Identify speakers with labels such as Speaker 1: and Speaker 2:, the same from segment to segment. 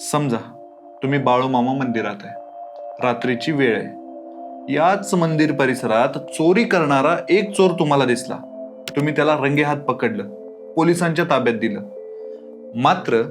Speaker 1: समजा तुम्ही बाळूमामा मंदिरात आहे. रात्रीची वेळ आहे. याच मंदिर परिसरात चोरी करणारा एक चोर तुम्हाला दिसला. तुम्ही त्याला रंगेहात पकडलं. पोलिसांच्या ताब्यात दिलं. मात्र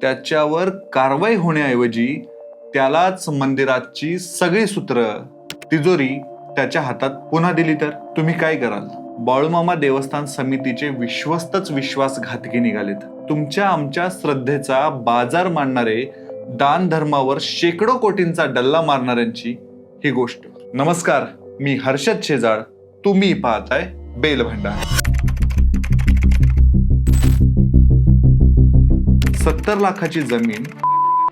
Speaker 1: त्याच्यावर कारवाई होण्याऐवजी त्यालाच मंदिराची सगळी सूत्र तिजोरी त्याच्या हातात पुन्हा दिली तर तुम्ही काय कराल? बाळूमामा देवस्थान समितीचे विश्वस्तच विश्वासघातकी निघालेत. तुमच्या आमच्या श्रद्धेचा बाजार मांडणारे दान धर्मावर शेकडो कोटींचा डल्ला मारणाऱ्यांची ही गोष्ट. नमस्कार मी हर्षद शेजाळ तुम्ही पाहताय बेलभंडार सत्तर लाखाची जमीन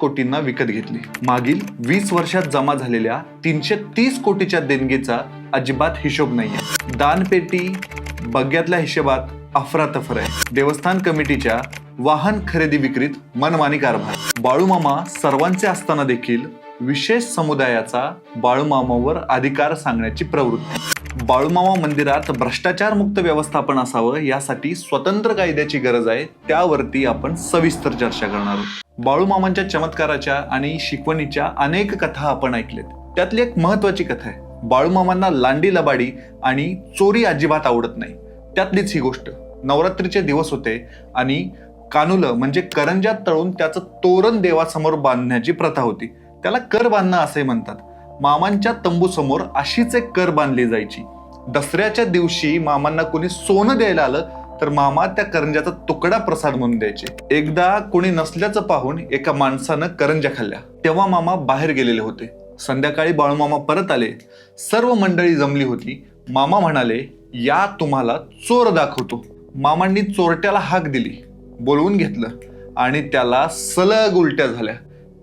Speaker 1: कोटींना विकत घेतली. मागील वीस वर्षात जमा झालेल्या तीनशे तीस कोटीच्या देणगीचा अजिबात हिशोब नाहीये. दानपेटी बग्यातल्या हिशोबात अफरातफर आहे. देवस्थान कमिटीच्या वाहन खरेदी विक्रीत मनमानी कारभार. बाळूमामा सर्वांचे असताना देखील विशेष समुदायाचा बाळूमामावर अधिकार सांगण्याची प्रवृत्ती. बाळूमामा मंदिरात भ्रष्टाचार मुक्त व्यवस्थापन असावं यासाठी स्वतंत्र कायद्याची गरज आहे त्यावरती आपण सविस्तर चर्चा करणार आहोत. बाळूमामांच्या चमत्काराच्या आणि शिकवणीच्या अनेक कथा आपण ऐकलेत. त्यातली एक महत्वाची कथा आहे. बाळूमामांना लांडी लबाडी आणि चोरी अजिबात आवडत नाही. त्यातलीच ही गोष्ट. नवरात्रीचे दिवस होते आणि कानुलं म्हणजे करंजात तळून त्याचं तोरण देवासमोर बांधण्याची प्रथा होती. त्याला कर बांधणं असे म्हणतात. मामांच्या तंबू समोर अशीच एक कर बांधली जायची. दसऱ्याच्या दिवशी मामांना कोणी सोनं द्यायला आलं तर मामा त्या करंजाचा तुकडा प्रसाद म्हणून द्यायचे. एकदा कोणी नसल्याचं पाहून एका माणसानं करंजा खाल्ल्या. तेव्हा मामा बाहेर गेलेले होते. संध्याकाळी बाळूमामा परत आले. सर्व मंडळी जमली होती. मामा म्हणाले या तुम्हाला चोर दाखवतो. मामांनी चोरट्याला हाक दिली बोलवून घेतलं आणि त्याला सलग उलट्या झाल्या.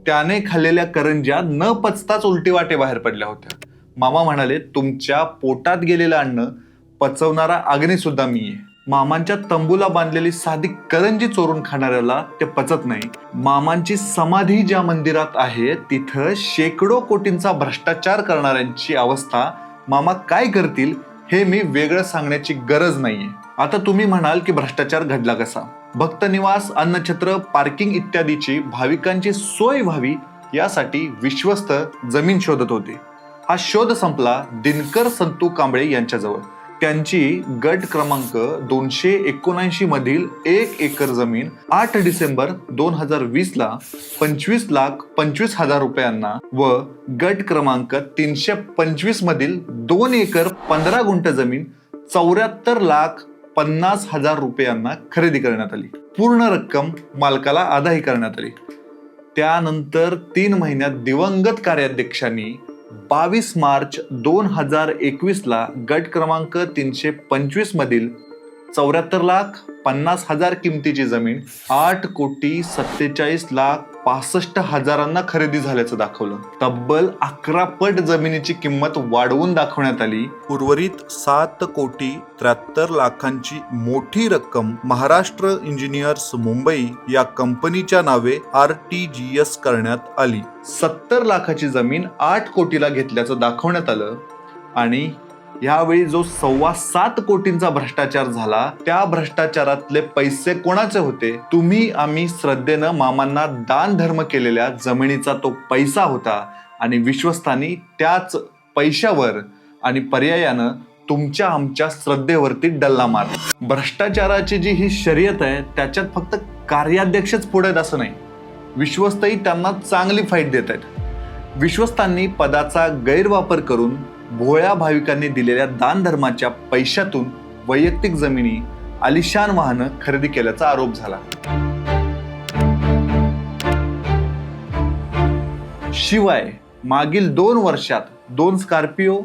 Speaker 1: त्याने खाल्लेल्या करंज्या न पचताच उलटी वाटे बाहेर पडल्या होत्या. मामा म्हणाले तुमच्या पोटात गेलेलं अन्न पचवणारा अग्निसुद्धा मी आहे. मामांच्या तंबूला बांधलेली साधी करंजी चोरून खाणाऱ्याला ते पचत नाही. मामांची समाधी ज्या मंदिरात आहे तिथं शेकडो कोटींचा भ्रष्टाचार करणाऱ्यांची अवस्था मामा काय करतील हे मी वेगळं सांगण्याची गरज नाहीये. आता तुम्ही म्हणाल की भ्रष्टाचार घडला कसा? भक्त निवास अन्नछत्र पार्किंग इत्यादीची भाविकांची सोय व्हावी यासाठी विश्वस्त जमीन शोधत होते. हा शोध संपला दिनकर संतू कांबळे यांच्याजवळ. त्यांची गट क्रमांक दोनशे एकोणऐंशी मधील एक एकर जमीन आठ डिसेंबर दोन हजार वीस ला पंचवीस लाख पंचवीस हजार रुपयांना व गट क्रमांक तीनशे पंचवीस मधील दोन एकर पंधरा गुंठ जमीन चौऱ्याहत्तर लाख पन्नास हजार रुपयांना खरेदी करण्यात आली. पूर्ण रक्कम मालकाला अदाही करण्यात आली. त्यानंतर तीन महिन्यात दिवंगत कार्याध्यक्षांनी बावीस मार्च दोन हजार एकवीसला गट क्रमांक तीनशे पंचवीस मधील चौऱ्याहत्तर लाख पन्नास हजार किमतीची जमीन आठ कोटी सत्तेचाळीस लाख पासष्ट हजारांना खरेदी झाल्याचं दाखवलं. तब्बल अकरा पट जमिनीची किंमत वाढवून दाखवण्यात आली. उर्वरित सात कोटी त्र्याहत्तर लाखांची मोठी रक्कम महाराष्ट्र इंजिनियर्स मुंबई या कंपनीच्या नावे आर टी जी एस करण्यात आली. सत्तर लाखाची जमीन आठ कोटीला घेतल्याचं दाखवण्यात आलं आणि यावेळी जो सव्वा सात कोटींचा भ्रष्टाचार झाला त्या भ्रष्टाचारातले पैसे कोणाचे होते? तुम्ही आम्ही श्रद्धेनं मामांना दान धर्म केलेल्या जमिनीचा तो पैसा होता आणि विश्वस्तांनी त्याच पैशावर आणि पर्यायानं तुमच्या आमच्या श्रद्धेवरती डल्ला मार भ्रष्टाचाराची जी ही शर्यत आहे त्याच्यात फक्त कार्याध्यक्षच पुढे आहेत असं नाही. विश्वस्तही त्यांना चांगली फाईट देत आहेत. विश्वस्तांनी पदाचा गैरवापर करून भोळ्या भाविकांनी दिलेल्या दानधर्माच्या पैशातून वैयक्तिक जमिनी आलिशान वाहनं खरेदी केल्याचा आरोप झाला. शिवाय मागील दोन वर्षात दोन स्कॉर्पिओ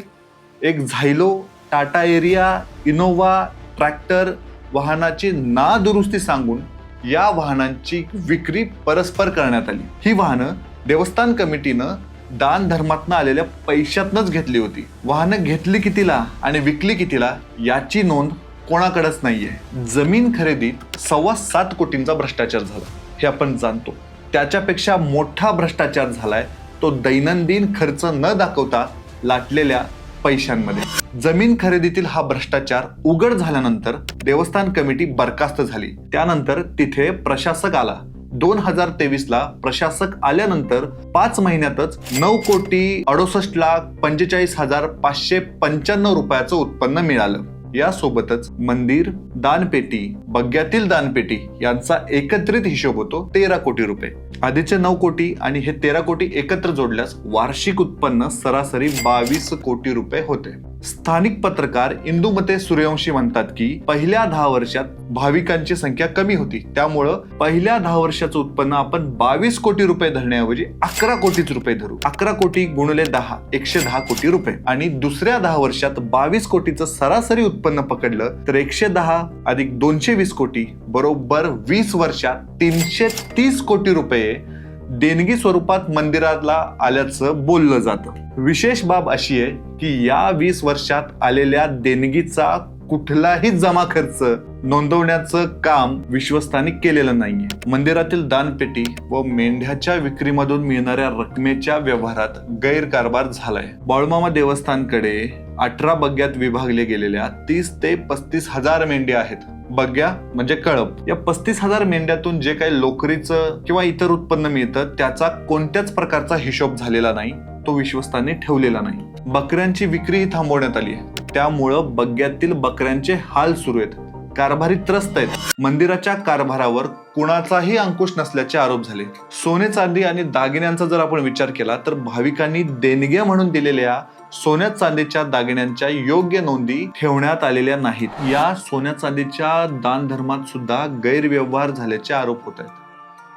Speaker 1: एक Xylo Tata Aria Innova tractor वाहनाची नादुरुस्ती सांगून या वाहनांची विक्री परस्पर करण्यात आली. ही वाहनं देवस्थान कमिटीनं दान धर्मातनं आलेल्या पैशातनच घेतली होती. वाहनं घेतली कितीला आणि विकली कितीला याची नोंद कोणाकडेच नाहीये. जमीन खरेदीत सव्वा सात कोटींचा भ्रष्टाचार झाला. हे आपण जाणतो. त्याच्यापेक्षा मोठा भ्रष्टाचार झालाय तो दैनंदिन खर्च न दाखवता लाटलेल्या पैशांमध्ये. जमीन खरेदीतील हा भ्रष्टाचार उघड झाल्यानंतर देवस्थान कमिटी बरखास्त झाली. त्यानंतर तिथे प्रशासक आला. दोन हजार तेवीस ला प्रशासक आल्यानंतर पाच महिन्यातच नऊ कोटी अडुसष्ट लाख पंचेचाळीस हजार पाचशे पंच्याण्णव रुपयाचं उत्पन्न मिळालं. यासोबतच मंदिर दानपेटी बग्यातील दानपेटी यांचा एकत्रित हिशोब होतो तेरा कोटी रुपये. आधीचे नऊ कोटी आणि हे तेरा कोटी एकत्र जोडल्यास वार्षिक उत्पन्न सरासरी बावीस कोटी रुपये होते. स्थानिक पत्रकार इंदुमते सूर्यवंशी म्हणतात की पहिल्या दहा वर्षात भाविकांची संख्या कमी होती. त्यामुळं पहिल्या दहा वर्षाचं उत्पन्न आपण बावीस कोटी रुपये धरण्याऐवजी अकरा कोटीच रुपये धरू. अकरा कोटी गुणले दहा एकशे दहा कोटी रुपये. आणि दुसऱ्या दहा वर्षात बावीस कोटीचं सरासरी उत्पन्न पकडलं तर एकशे दहा अधिक दोनशे वीस कोटी बरोबर वीस वर्षात तीनशे तीस कोटी रुपये देणगी स्वरूपात मंदिराला आल्याचं बोललं जातं. विशेष बाब अशी आहे की या वीस वर्षात आलेल्या देणगीचा कुठलाही जमा खर्च नोंदवण्याचं काम विश्वस्तांनी केलेलं नाहीये. मंदिरातील दानपेटी व मेंढ्याच्या विक्रीमधून मिळणाऱ्या रकमेच्या व्यवहारात गैरकारभार झालाय. बाळमामा देवस्थानकडे अठरा बग्यात विभागले गेलेल्या तीस ते पस्तीस हजार मेंढ्या आहेत. बग्या म्हणजे कळप. या पस्तीस हजार मेंढ्यातून जे काही लोकरीचं किंवा इतर उत्पन्न मिळतं त्याचा कोणत्याच प्रकारचा हिशोब झालेला नाही तो विश्वस्तांनी ठेवलेला नाही. बकऱ्यांची विक्रीही थांबवण्यात आली आहे. त्यामुळं बग्यातील बकऱ्यांचे हाल सुरू आहेत. कारभारी त्रस्त आहेत. मंदिराच्या कारभारावर कुणाचाही अंकुश नसल्याचे आरोप झाले. सोने चांदी आणि दागिन्यांचा जर आपण विचार केला तर भाविकांनी देणग्या म्हणून दिलेल्या सोन्या चांदीच्या दागिन्यांच्या योग्य नोंदी ठेवण्यात आलेल्या नाहीत. या सोन्या चांदीच्या दानधर्मात सुद्धा गैरव्यवहार झाल्याचे आरोप होत आहेत.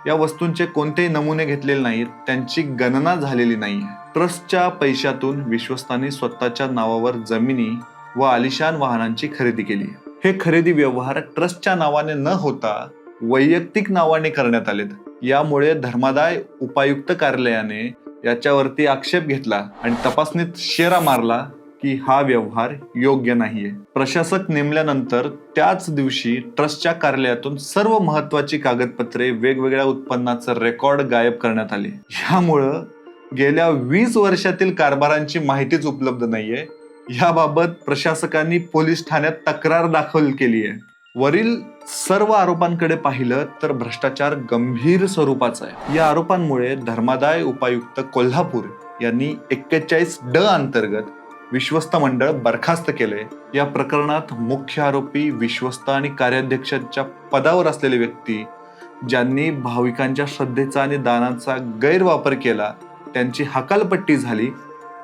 Speaker 1: या वस्तूंचे कोणतेही नमुने घेतलेले नाहीत त्यांची गणना झालेली नाही. ट्रस्टच्या पैशातून विश्वस्तांनी स्वतःच्या नावावर जमिनी व आलिशान वाहनांची खरेदी केली. हे खरेदी व्यवहार ट्रस्टच्या नावाने न होता वैयक्तिक नावाने करण्यात आलेत. यामुळे धर्मादाय उपायुक्त कार्यालयाने याच्यावरती आक्षेप घेतला आणि तपासणीत शेरा मारला की हा व्यवहार योग्य नाहीये. प्रशासक नेमल्यानंतर त्याच दिवशी ट्रस्टच्या कार्यालयातून सर्व महत्वाची कागदपत्रे वेगवेगळ्या उत्पन्नाचं रेकॉर्ड गायब करण्यात आले. ह्यामुळं गेल्या वीस वर्षातील कारभारांची माहितीच उपलब्ध नाहीये. याबाबत प्रशासकांनी पोलीस ठाण्यात तक्रार दाखल केली आहे वरील सर्व आरोपांकडे पाहिलं तर भ्रष्टाचार गंभीर स्वरूपाचा आहे. या आरोपांमुळे धर्मादाय उपायुक्त कोल्हापूर यांनी एक्केचाळीस ड अंतर्गत विश्वस्त मंडळ बरखास्त केले. या प्रकरणात मुख्य आरोपी विश्वस्त आणि कार्याध्यक्षाच्या पदावर असलेले व्यक्ती ज्यांनी भाविकांच्या श्रद्धेचा आणि दानाचा गैरवापर केला त्यांची हकालपट्टी झाली.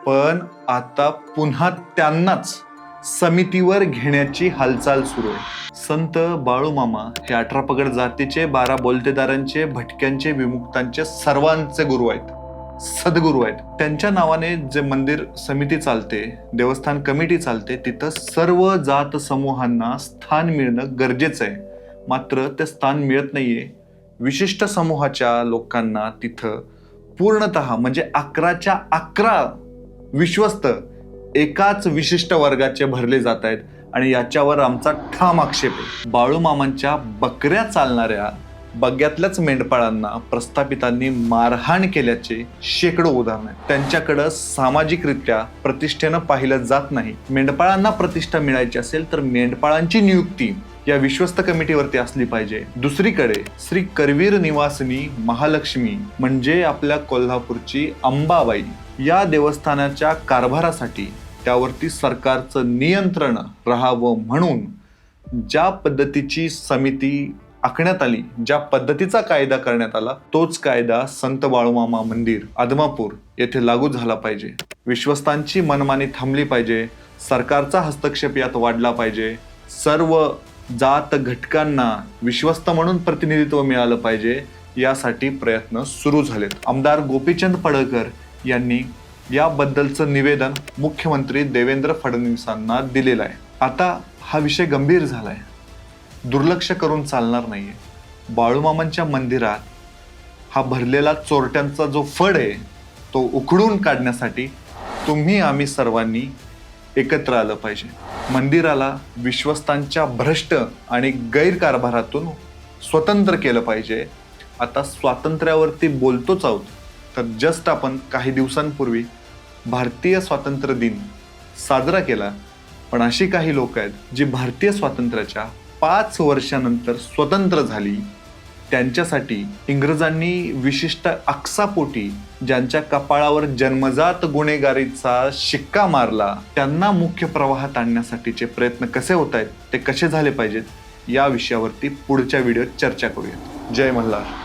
Speaker 1: पण आता पुन्हा त्यांनाच समितीवर घेण्याची हालचाल सुरू आहे. संत बाळूमामा हे अठरा पगड जातीचे बारा बोलतेदारांचे भटक्यांचे विमुक्तांचे सर्वांचे गुरु आहेत. सद्गुरू आहेत. त्यांच्या नावाने जे मंदिर समिती चालते देवस्थान कमिटी चालते तिथं सर्व जात समूहांना स्थान मिळणं गरजेचं आहे. मात्र ते स्थान मिळत नाहीये. विशिष्ट समूहाच्या लोकांना तिथं पूर्णत म्हणजे अकराच्या अकरा विश्वस्त एकाच विशिष्ट वर्गाचे भरले जात आहेत. आणि याच्यावर आमचा ठाम आक्षेप आहे. बाळूमामांच्या बकऱ्या चालणाऱ्या बग्यातल्याच मेंढपाळांना प्रस्थापितांनी मारहाण केल्याचे शेकडो उदाहरण आहेत. त्यांच्याकडं सामाजिकरित्या प्रतिष्ठेनं पाहिलं जात नाही. मेंढपाळांना प्रतिष्ठा मिळायची असेल तर मेंढपाळांची नियुक्ती या विश्वस्त कमिटीवरती असली पाहिजे. दुसरीकडे श्री करवीर निवासिनी महालक्ष्मी म्हणजे आपल्या कोल्हापूरची अंबाबाई या देवस्थानाच्या कारभारासाठी त्यावरती सरकारचं नियंत्रण राहावं म्हणून ज्या पद्धतीची समिती आखण्यात आली ज्या पद्धतीचा कायदा करण्यात आला तोच कायदा संत बाळूमामा मंदिर आदमापूर येथे लागू झाला पाहिजे. विश्वस्तांची मनमानी थांबली पाहिजे सरकारचा हस्तक्षेप यात वाढला पाहिजे सर्व जात घटकांना विश्वस्त म्हणून प्रतिनिधित्व मिळालं पाहिजे यासाठी प्रयत्न सुरू झालेत. आमदार गोपीचंद पडळकर यांनी याबद्दलचं निवेदन मुख्यमंत्री देवेंद्र फडणवीसांना दिलेलं आहे. आता हा विषय गंभीर झालाय. दुर्लक्ष करून चालणार नाही आहे बाळूमामांच्या मंदिरात हा भरलेला चोरट्यांचा जो फड आहे तो उखडून काढण्यासाठी तुम्ही आम्ही सर्वांनी एकत्र आलं पाहिजे. मंदिराला विश्वस्तांच्या भ्रष्ट आणि गैरकारभारातून स्वतंत्र केलं पाहिजे. आता स्वातंत्र्यावरती बोलतोच आहोत तर जस्ट आपण काही दिवसांपूर्वी भारतीय स्वातंत्र्य दिन साजरा केला. पण अशी काही लोक आहेत जी भारतीय स्वातंत्र्याच्या पाच वर्षानंतर स्वतंत्र झाली. त्यांच्यासाठी इंग्रजांनी विशिष्ट अक्सापोटी ज्यांच्या कपाळावर जन्मजात गुन्हेगारीचा शिक्का मारला त्यांना मुख्य प्रवाहात आणण्यासाठीचे प्रयत्न कसे होत आहेत ते कसे झाले पाहिजेत या विषयावरती पुढच्या व्हिडिओत चर्चा करूयात. जय मल्हार.